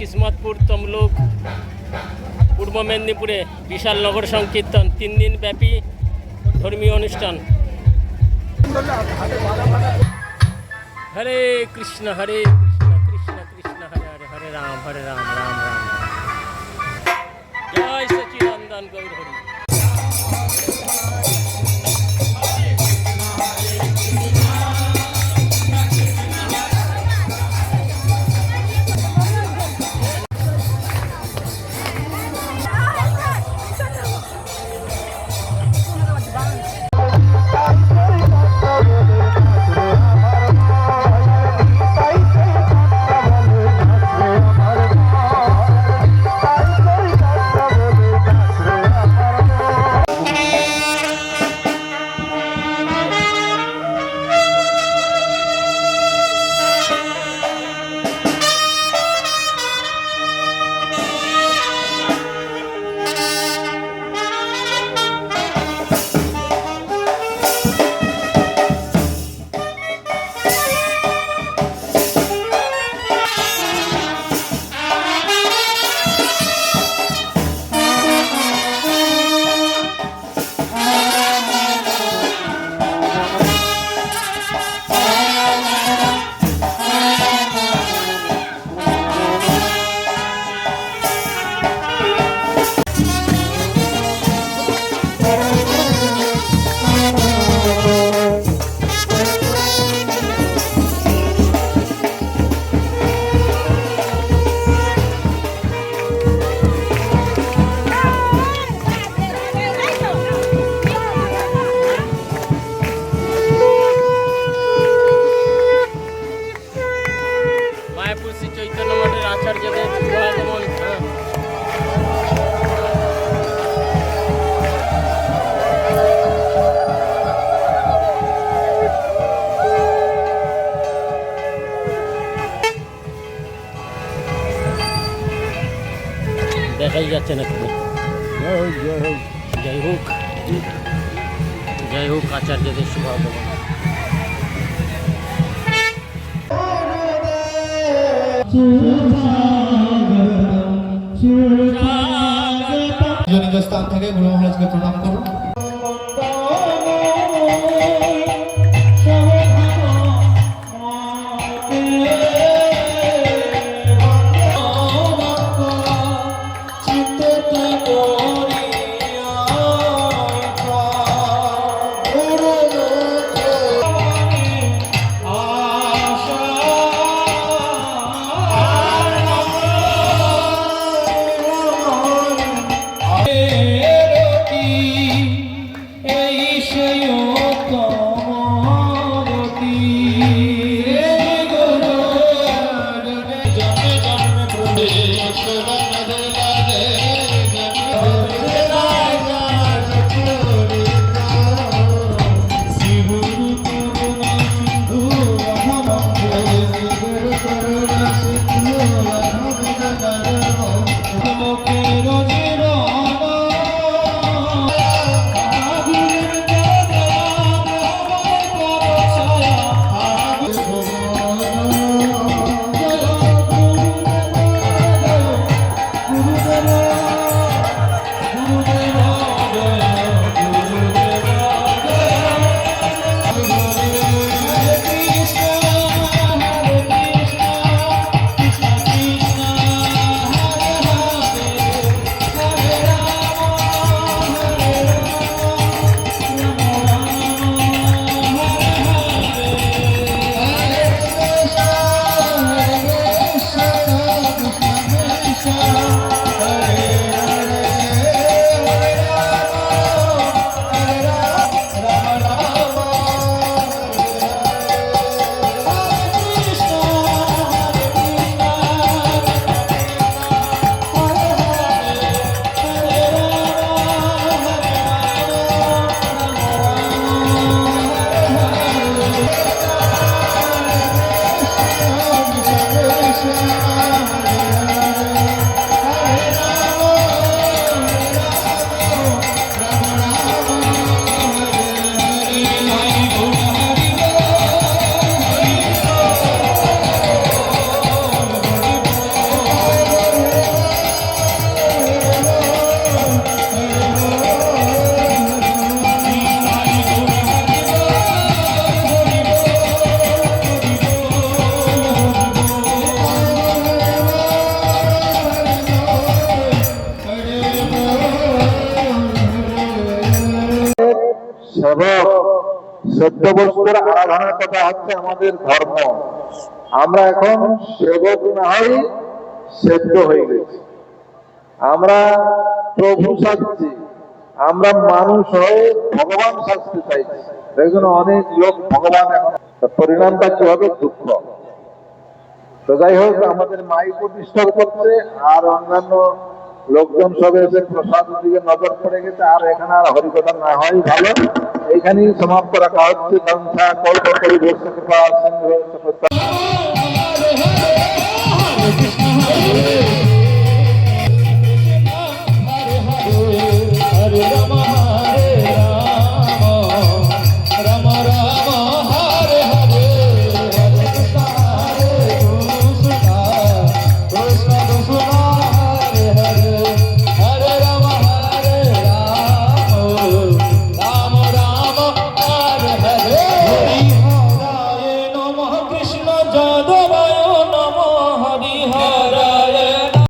কিসমতপুর তমলুক, পূর্ব মেদিনীপুরে বিশাল নগর সংকীর্তন, তিন দিন ব্যাপী ধর্মীয় অনুষ্ঠান। হরে কৃষ্ণ হরে কৃষ্ণ কৃষ্ণ কৃষ্ণ, হরে হরে হরে রাম হরে রাম রাম রাম। জয় সচিনন্দন গৌর হরি যাচ্ছে না যাই হোক যাই হোক আচার্যদের শুভাগমন নিজ স্থান থেকে গুরু মহারাজকে প্রণাম করুন। সেবক সত্য বস্তুর আরাধনার কথা হচ্ছে আমাদের ধর্ম। আমরা এখন সেবক না হই সেদ্ধ হয়ে গেছি। আমরা প্রভু সাজছি আমরা মানুষ হয়ে ভগবান শাস্তি চাইছি। দেখুন, অনেক লোক ভগবান এখন। পরিণামটা কি হবে? দুঃখ। তো যাই হোক, আমাদের মাই প্রতিষ্ঠা করছে, আর অন্যান্য লোকজন সব এসে প্রসাদ দিকে নজর পড়ে গেছে, আর এখানে আর হরিকথা না হয় ভালো। এইখানেই সমাপ্ত রাখা হচ্ছে সংখ্যা কল্প করি বসে